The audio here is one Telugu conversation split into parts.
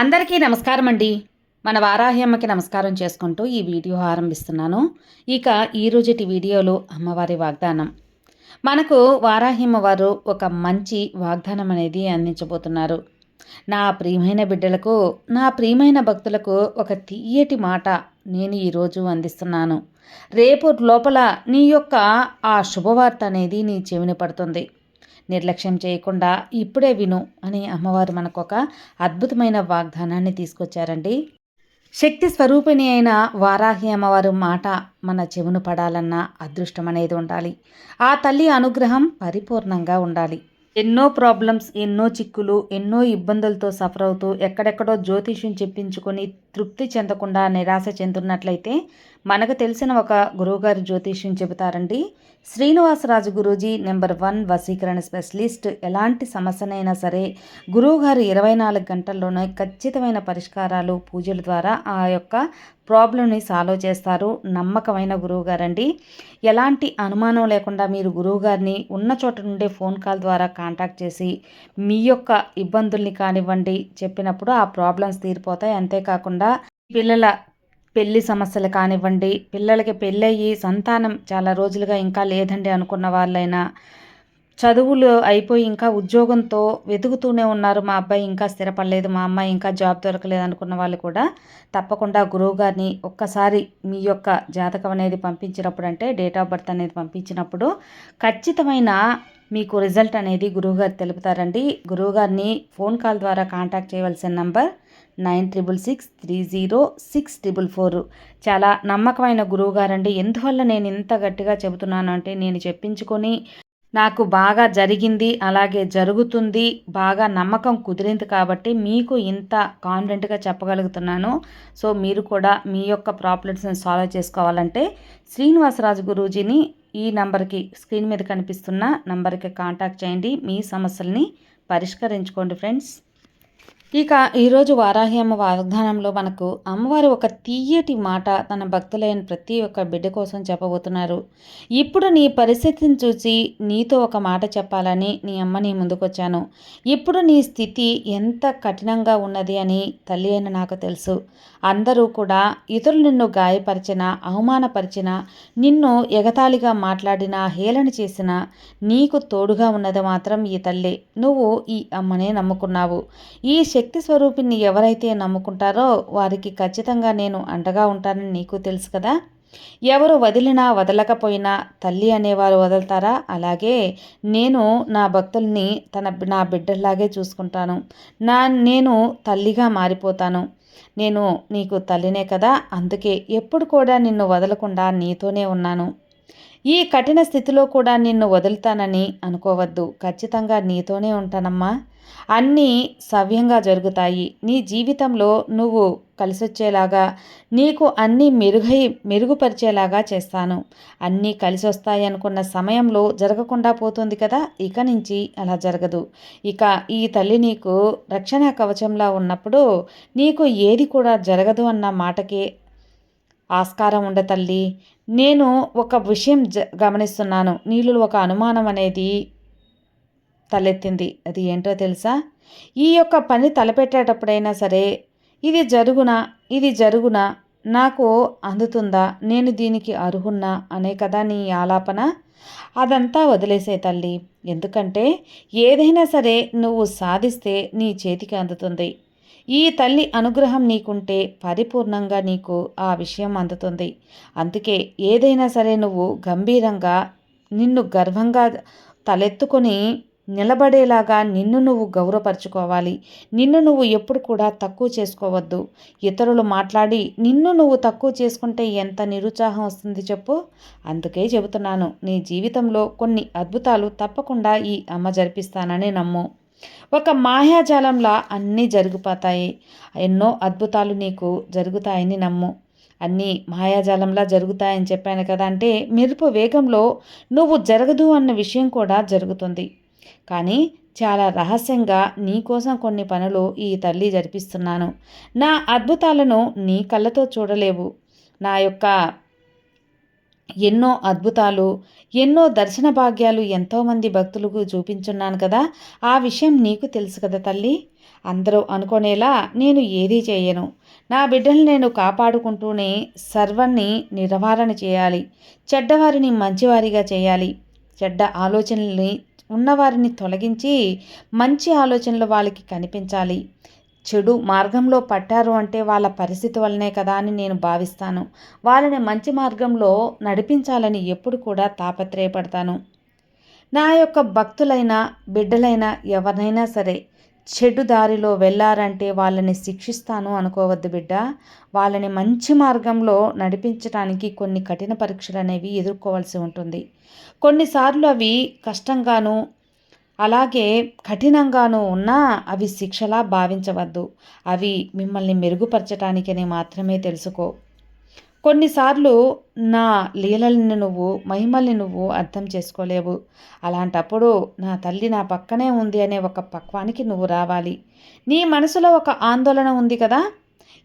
అందరికీ నమస్కారం అండి మన వారాహి అమ్మకి నమస్కారం చేసుకుంటూ ఈ వీడియో ఆరంభిస్తున్నాను. ఇక ఈరోజుటి వీడియోలో అమ్మవారి వాగ్దానం. మనకు వారాహిమ్మ వారు ఒక మంచి వాగ్దానం అనేది అందించబోతున్నారు. నా ప్రియమైన బిడ్డలకు నా ప్రియమైన భక్తులకు ఒక తీయటి మాట నేను ఈరోజు అందిస్తున్నాను. రేపు లోపల నీ యొక్క ఆ శుభవార్త అనేది నీ చెవిని పడుతుంది. నిర్లక్ష్యం చేయకుండా ఇప్పుడే విను అని అమ్మవారు మనకు ఒక అద్భుతమైన వాగ్దానాన్ని తీసుకొచ్చారండి. శక్తి స్వరూపిణి అయిన వారాహి అమ్మవారు మాట మన చెవును పడాలన్న అదృష్టం అనేది ఉండాలి. ఆ తల్లి అనుగ్రహం పరిపూర్ణంగా ఉండాలి. ఎన్నో ప్రాబ్లమ్స్ ఎన్నో చిక్కులు ఎన్నో ఇబ్బందులతో సఫర్ అవుతూ ఎక్కడెక్కడో జ్యోతిష్యం చెప్పించుకొని తృప్తి చెందకుండా నిరాశ చెందున్నట్లయితే మనకు తెలిసిన ఒక గురువుగారి జ్యోతిష్యం చెబుతారండి. శ్రీనివాసరాజు గురూజీ నెంబర్ వన్ వసీకరణ స్పెషలిస్ట్. ఎలాంటి సమస్యనైనా సరే గురువుగారు ఇరవై నాలుగు గంటల్లోనే ఖచ్చితమైన పరిష్కారాలు పూజల ద్వారా ఆ యొక్క ప్రాబ్లమ్ని సాల్వ్ చేస్తారు. నమ్మకమైన గురువుగారండి. ఎలాంటి అనుమానం లేకుండా మీరు గురువుగారిని ఉన్న చోట నుండే ఫోన్ కాల్ ద్వారా కాంటాక్ట్ చేసి మీ యొక్క ఇబ్బందుల్ని కానివ్వండి చెప్పినప్పుడు ఆ ప్రాబ్లమ్స్ తీరిపోతాయి. అంతేకాకుండా పిల్లల పెళ్ళి సమస్యలు కానివ్వండి పిల్లలకి పెళ్ళయ్యి సంతానం చాలా రోజులుగా ఇంకా లేదండి అనుకున్న వాళ్ళైనా చదువులు అయిపోయి ఇంకా ఉద్యోగంతో వెతుకుతూనే ఉన్నారు. మా అబ్బాయి ఇంకా స్థిరపడలేదు మా అమ్మాయి ఇంకా జాబ్ దొరకలేదు అనుకున్న వాళ్ళు కూడా తప్పకుండా గురువు గారిని ఒక్కసారి మీ యొక్క జాతకం అనేది పంపించినప్పుడు అంటే డేట్ ఆఫ్ బర్త్ అనేది పంపించినప్పుడు ఖచ్చితమైన మీకు రిజల్ట్ అనేది గురువుగారు తెలుపుతారండి. గురువుగారిని ఫోన్ కాల్ ద్వారా కాంటాక్ట్ చేయవలసిన number nine triple six three zero six triple four. చాలా నమ్మకమైన గురువుగారండి. ఎందువల్ల నేను ఇంత గట్టిగా చెబుతున్నాను అంటే నేను చెప్పించుకొని నాకు బాగా జరిగింది అలాగే జరుగుతుంది బాగా నమ్మకం కుదిరింది కాబట్టి మీకు ఇంత కాన్ఫిడెంట్గా చెప్పగలుగుతున్నాను. సో మీరు కూడా మీ యొక్క ప్రాబ్లమ్స్ని సాల్వ్ చేసుకోవాలంటే శ్రీనివాసరాజు గురూజీని ఈ నంబర్కి స్క్రీన్ మీద కనిపిస్తున్న నంబర్కి కాంటాక్ట్ చేయండి. మీ సమస్యల్ని పరిష్కరించుకోండి ఫ్రెండ్స్. ఇక ఈరోజు వారాహి అమ్మ వాగ్దానంలో మనకు అమ్మవారు ఒక తీయటి మాట తన భక్తులైన ప్రతి ఒక్క బిడ్డ కోసం చెప్పబోతున్నారు. ఇప్పుడు నీ పరిస్థితిని చూసి నీతో ఒక మాట చెప్పాలని నీ అమ్మ నీ ముందుకొచ్చాను. ఇప్పుడు నీ స్థితి ఎంత కఠినంగా ఉన్నది అని తల్లి అయిన నాకు తెలుసు. అందరూ కూడా ఇతరులు నిన్ను గాయపరిచిన అవమానపరిచిన నిన్ను ఎగతాళిగా మాట్లాడిన హేళన చేసిన నీకు తోడుగా ఉన్నది మాత్రం ఈ తల్లి. నువ్వు ఈ అమ్మనే నమ్ముకున్నావు. ఈ శక్తి స్వరూపిణి ఎవరైతే నమ్ముకుంటారో వారికి ఖచ్చితంగా నేను అండగా ఉంటానని నీకు తెలుసు కదా. ఎవరు వదిలినా వదలకపోయినా తల్లి అనేవారు వదులుతారా? అలాగే నేను నా భక్తుల్ని తన నా బిడ్డల్లాగే చూసుకుంటాను. నా నేను తల్లిగా మారిపోతాను. నేను నీకు తల్లినే కదా. అందుకే ఎప్పుడు కూడా నిన్ను వదలకుండా నీతోనే ఉన్నాను. ఈ కఠిన స్థితిలో కూడా నిన్ను వదులుతానని అనుకోవద్దు. ఖచ్చితంగా నీతోనే ఉంటానమ్మా. అన్నీ సవ్యంగా జరుగుతాయి. నీ జీవితంలో నువ్వు కలిసొచ్చేలాగా నీకు అన్నీ మెరుగై మెరుగుపరిచేలాగా చేస్తాను. అన్నీ కలిసి వస్తాయి అనుకున్న సమయంలో జరగకుండా పోతుంది కదా ఇక నుంచి అలా జరగదు. ఇక ఈ తల్లి నీకు రక్షణ కవచంలా ఉన్నప్పుడు నీకు ఏది కూడా జరగదు అన్న మాటకే ఆస్కారం ఉండ తల్లి. నేను ఒక విషయం జ గమనిస్తున్నాను. నీళ్ళు ఒక అనుమానం అనేది తలెత్తింది. అది ఏంటో తెలుసా? ఈ యొక్క పని తలపెట్టేటప్పుడైనా సరే ఇది జరుగునా? ఇది జరుగునా? నాకు అందుతుందా? నేను దీనికి అర్హున్నా అనే కదా నీ ఆలాపన? అదంతా వదిలేసే తల్లి. ఎందుకంటే ఏదైనా సరే నువ్వు సాధిస్తే నీ చేతికి అందుతుంది. ఈ తల్లి అనుగ్రహం నీకుంటే పరిపూర్ణంగా నీకు ఆ విషయం అందుతుంది. అందుకే ఏదైనా సరే నువ్వు గంభీరంగా నిన్ను గర్వంగా తలెత్తుకొని నిలబడేలాగా నిన్ను నువ్వు గౌరవపరచుకోవాలి. నిన్ను నువ్వు ఎప్పుడు కూడా తక్కువ చేసుకోవద్దు. ఇతరులు మాట్లాడి నిన్ను నువ్వు తక్కువ చేసుకుంటే ఎంత నిరుత్సాహం వస్తుంది చెప్పు? అందుకే చెబుతున్నాను నీ జీవితంలో కొన్ని అద్భుతాలు తప్పకుండా ఈ అమ్మ జరిపిస్తానని నమ్ము. ఒక మాయాజాలంలా అన్నీ జరిగిపోతాయి. ఎన్నో అద్భుతాలు నీకు జరుగుతాయని నమ్ము. అన్నీ మాయాజాలంలా జరుగుతాయని చెప్పాను కదా అంటే మెరుపు వేగంలో నువ్వు జరగదు అన్న విషయం కూడా జరుగుతుంది. కానీ చాలా రహస్యంగా నీకోసం కొన్ని పనులు ఈ తల్లి జరిపిస్తున్నాను. నా అద్భుతాలను నీ కళ్ళతో చూడలేవు. నా యొక్క ఎన్నో అద్భుతాలు ఎన్నో దర్శన భాగ్యాలు ఎంతోమంది భక్తులకు చూపించున్నాను కదా ఆ విషయం నీకు తెలుసు కదా తల్లి. అందరూ అనుకునేలా నేను ఏదీ చేయను. నా బిడ్డలు నేను కాపాడుకుంటూనే సర్వాన్ని నిరవారణ చేయాలి. చెడ్డవారిని మంచివారిగా చేయాలి. చెడ్డ ఆలోచనల్ని ఉన్నవారిని తొలగించి మంచి ఆలోచనలు వాళ్ళకి కనిపించాలి. చెడు మార్గంలో పట్టారు అంటే వాళ్ళ పరిస్థితి వల్లనే కదా అని నేను భావిస్తాను. వాళ్ళని మంచి మార్గంలో నడిపించాలని ఎప్పుడు కూడా తాపత్రయపడతాను. నా యొక్క భక్తులైనా బిడ్డలైనా ఎవరినైనా సరే చెడు దారిలో వెళ్ళారంటే వాళ్ళని శిక్షిస్తాను అనుకోవద్దు బిడ్డ. వాళ్ళని మంచి మార్గంలో నడిపించడానికి కొన్ని కఠిన పరీక్షలు అనేవి ఎదుర్కోవాల్సి ఉంటుంది. కొన్నిసార్లు అవి కష్టంగాను అలాగే కఠినంగానూ ఉన్నా అవి శిక్షలా భావించవద్దు. అవి మిమ్మల్ని మెరుగుపరచటానికని మాత్రమే తెలుసుకో. కొన్నిసార్లు నా లీలల్ని నువ్వు మహిమల్ని నువ్వు అర్థం చేసుకోలేవు. అలాంటప్పుడు నా తల్లి నా పక్కనే ఉంది అనే ఒక పక్వానికి నువ్వు రావాలి. నీ మనసులో ఒక ఆందోళన ఉంది కదా?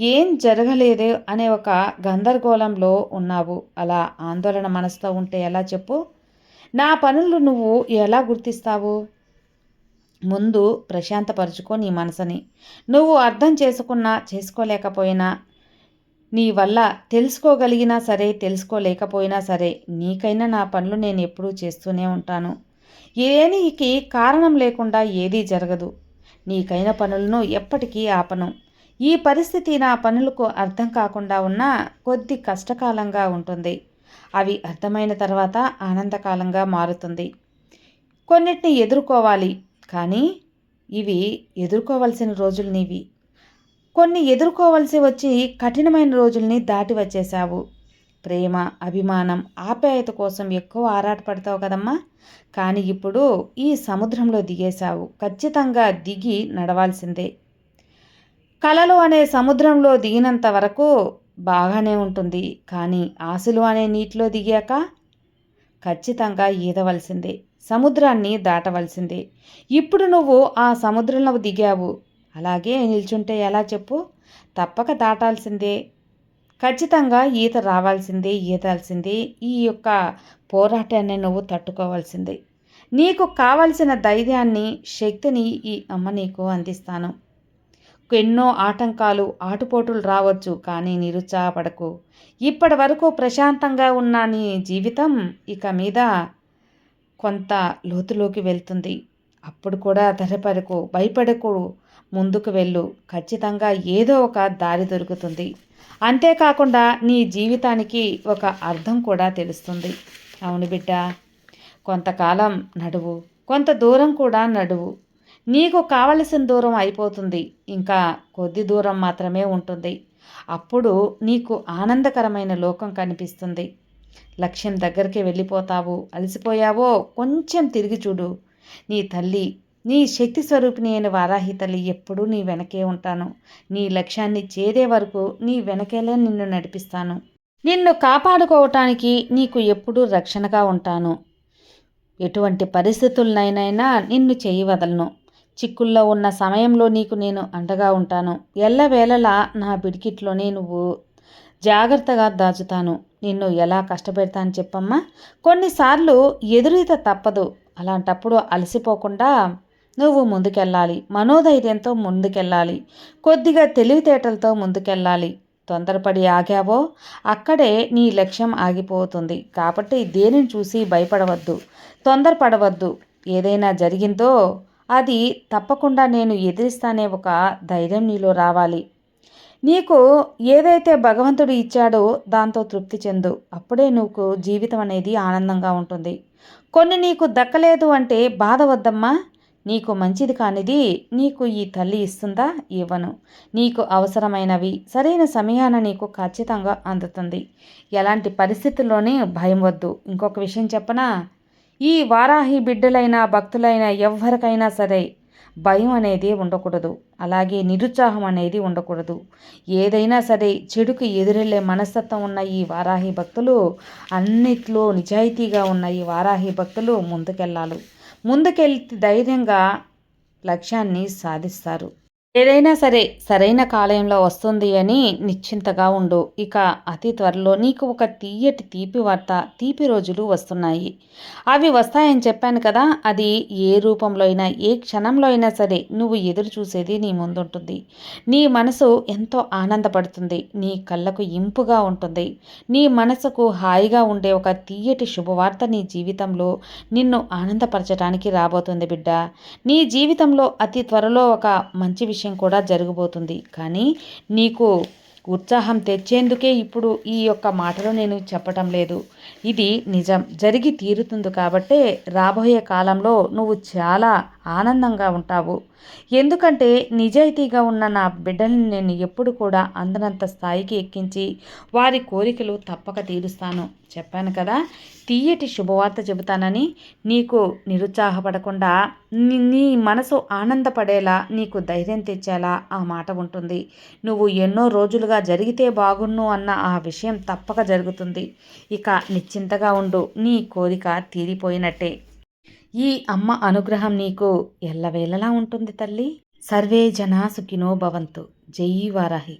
ఏం జరగలేదు అనే ఒక గందరగోళంలో ఉన్నావు. అలా ఆందోళన మనసులో ఉంటే ఎలా చెప్పు? నా పనులు నువ్వు ఎలా గుర్తిస్తావు? ముందు ప్రశాంతపరుచుకో నీ మనసుని. నువ్వు అర్థం చేసుకున్నా చేసుకోలేకపోయినా నీ వల్ల తెలుసుకోగలిగినా సరే తెలుసుకోలేకపోయినా సరే నీకైనా నా పనులు నేను ఎప్పుడూ చేస్తూనే ఉంటాను. ఏనికి కారణం లేకుండా ఏదీ జరగదు. నీకైన పనులను ఎప్పటికీ ఆపను. ఈ పరిస్థితి నా పనులకు అర్థం కాకుండా ఉన్నా కొద్ది కష్టకాలంగా ఉంటుంది. అవి అర్థమైన తర్వాత ఆనందకాలంగా మారుతుంది. కొన్నిటిని ఎదుర్కోవాలి కానీ ఇవి ఎదుర్కోవలసిన రోజులు నీవి. కొన్ని ఎదుర్కోవలసి వచ్చి కఠినమైన రోజుల్ని దాటి వచ్చేసావు ప్రేమ అభిమానం ఆప్యాయత కోసం ఎక్కువ ఆరాటపడతావు కదమ్మా. కానీ ఇప్పుడు ఈ సముద్రంలో దిగేశావు. ఖచ్చితంగా దిగి నడవాల్సిందే. కలలు అనే సముద్రంలో దిగినంత వరకు బాగానే ఉంటుంది. కానీ ఆశలు అనే నీటిలో దిగాక ఖచ్చితంగా ఈదవలసిందే. సముద్రాన్ని దాటవలసిందే. ఇప్పుడు నువ్వు ఆ సముద్రంలో దిగావు. అలాగే నిల్చుంటే ఎలా చెప్పు? తప్పక దాటాల్సిందే. ఖచ్చితంగా ఈత రావాల్సిందే ఈదాల్సిందే. ఈ యొక్క పోరాటాన్ని నువ్వు తట్టుకోవాల్సిందే. నీకు కావలసిన ధైర్యాన్ని శక్తిని ఈ అమ్మ నీకు అందిస్తాను. ఎన్నో ఆటంకాలు ఆటుపోటులు రావచ్చు కానీ నిరుత్సాహపడకు. ఇప్పటి వరకు ప్రశాంతంగా ఉన్న నీ జీవితం ఇక మీద కొంత లోతులోకి వెళ్తుంది. అప్పుడు కూడా ధరపడకు భయపడకు. ముందుకు వెళ్ళు. ఖచ్చితంగా ఏదో ఒక దారి దొరుకుతుంది. అంతేకాకుండా నీ జీవితానికి ఒక అర్థం కూడా తెలుస్తుంది. అవును బిడ్డ. కొంతకాలం నడువు కొంత దూరం కూడా నడువు. నీకు కావలసిన దూరం అయిపోతుంది. ఇంకా కొద్ది దూరం మాత్రమే ఉంటుంది. అప్పుడు నీకు ఆనందకరమైన లోకం కనిపిస్తుంది. లక్ష్యం దగ్గరికి వెళ్ళిపోతావు. అలసిపోయావో కొంచెం తిరిగి చూడు. నీ తల్లి నీ శక్తి స్వరూపిణి అయిన వారాహి తల్లి ఎప్పుడూ నీ వెనకే ఉంటాను. నీ లక్ష్యాన్ని చేరే వరకు నీ వెనకేలే నిన్ను నడిపిస్తాను. నిన్ను కాపాడుకోవటానికి నీకు ఎప్పుడూ రక్షణగా ఉంటాను. ఎటువంటి పరిస్థితులనైనా నిన్ను చేయి వదలను. చిక్కుల్లో ఉన్న సమయంలో నీకు నేను అండగా ఉంటాను. ఎల్లవేళలా నా బిడికిట్లోనే నువ్వు జాగ్రత్తగా దాచుతాను. నిన్ను ఎలా కష్టపెడతాను చెప్పమ్మా? కొన్నిసార్లు ఎదురీత తప్పదు. అలాంటప్పుడు అలసిపోకుండా నువ్వు ముందుకెళ్ళాలి. మనోధైర్యంతో ముందుకెళ్ళాలి. కొద్దిగా తెలివితేటలతో ముందుకెళ్ళాలి. తొందరపడి ఆగావో? అక్కడే నీ లక్ష్యం ఆగిపోతుంది. కాబట్టి దేనిని చూసి భయపడవద్దు. తొందరపడవద్దు. ఏదైనా జరిగిందో అది తప్పకుండా నేను ఎదిరిస్తానే ఒక ధైర్యం నీలో రావాలి. నీకు ఏదైతే భగవంతుడు ఇచ్చాడో దాంతో తృప్తి చెందు. అప్పుడే నువ్వు జీవితం అనేది ఆనందంగా ఉంటుంది. కొన్ని నీకు దక్కలేదు అంటే బాధ వద్దమ్మా. నీకు మంచిది కానిది నీకు ఈ తల్లి ఇస్తుందా? ఇవ్వను. నీకు అవసరమైనవి సరైన సమయాన నీకు ఖచ్చితంగా అందుతుంది. ఎలాంటి పరిస్థితుల్లోనే భయం వద్దు. ఇంకొక విషయం చెప్పనా? ఈ వారాహి బిడ్డలైన భక్తులైన ఎవరికైనా సరే భయం అనేది ఉండకూడదు. అలాగే నిరుత్సాహం అనేది ఉండకూడదు. ఏదైనా సరే చెడుకు ఎదురెళ్ళే మనస్తత్వం ఉన్న ఈ వారాహి భక్తులు అన్నిట్లో నిజాయితీగా ఉన్న ఈ వారాహి భక్తులు ముందుకెళ్ళాలి. ముందుకెళ్తే ధైర్యంగా లక్ష్యాన్ని సాధిస్తారు. ఏదైనా సరే సరైన కాలయంలో వస్తుంది అని నిశ్చింతగా ఉండు. ఇక అతి త్వరలో నీకు ఒక తీయటి తీపి వార్త తీపి రోజులు వస్తున్నాయి. అవి వస్తాయని చెప్పాను కదా అది ఏ రూపంలో అయినా ఏ క్షణంలో అయినా సరే నువ్వు ఎదురు చూసేది నీ ముందుంటుంది. నీ మనసు ఎంతో ఆనందపడుతుంది. నీ కళ్ళకు ఇంపుగా ఉంటుంది. నీ మనసుకు హాయిగా ఉండే ఒక తీయటి శుభవార్త నీ జీవితంలో నిన్ను ఆనందపరచడానికి రాబోతుంది బిడ్డ. నీ జీవితంలో అతి త్వరలో ఒక మంచి విషయం విషయం కూడా జరగబోతుంది. కానీ నీకు ఉత్సాహం తెచ్చేందుకే ఇప్పుడు ఈ యొక్క మాటలు నేను చెప్పటం లేదు. ఇది నిజం. జరిగి తీరుతుంది కాబట్టే రాబోయే కాలంలో నువ్వు చాలా ఆనందంగా ఉంటావు. ఎందుకంటే నిజాయితీగా ఉన్న నా బిడ్డల్ని నేను ఎప్పుడు కూడా అందనంత స్థాయికి ఎక్కించి వారి కోరికలు తప్పక తీరుస్తాను. చెప్పాను కదా తీయటి శుభవార్త చెబుతానని నీకు నిరుత్సాహపడకుండా నీ మనసు ఆనందపడేలా నీకు ధైర్యం తెచ్చేలా ఆ మాట ఉంటుంది. నువ్వు ఎన్నో రోజులుగా జరిగితే బాగున్ను అన్న ఆ విషయం తప్పక జరుగుతుంది. ఇక నిశ్చింతగా ఉండు. నీ కోరిక తీరిపోయినట్టే. ఈ అమ్మ అనుగ్రహం నీకు ఎల్లవేళలా ఉంటుంది తల్లి. సర్వే జనా సుఖినో భవంతు. జై వారాహి.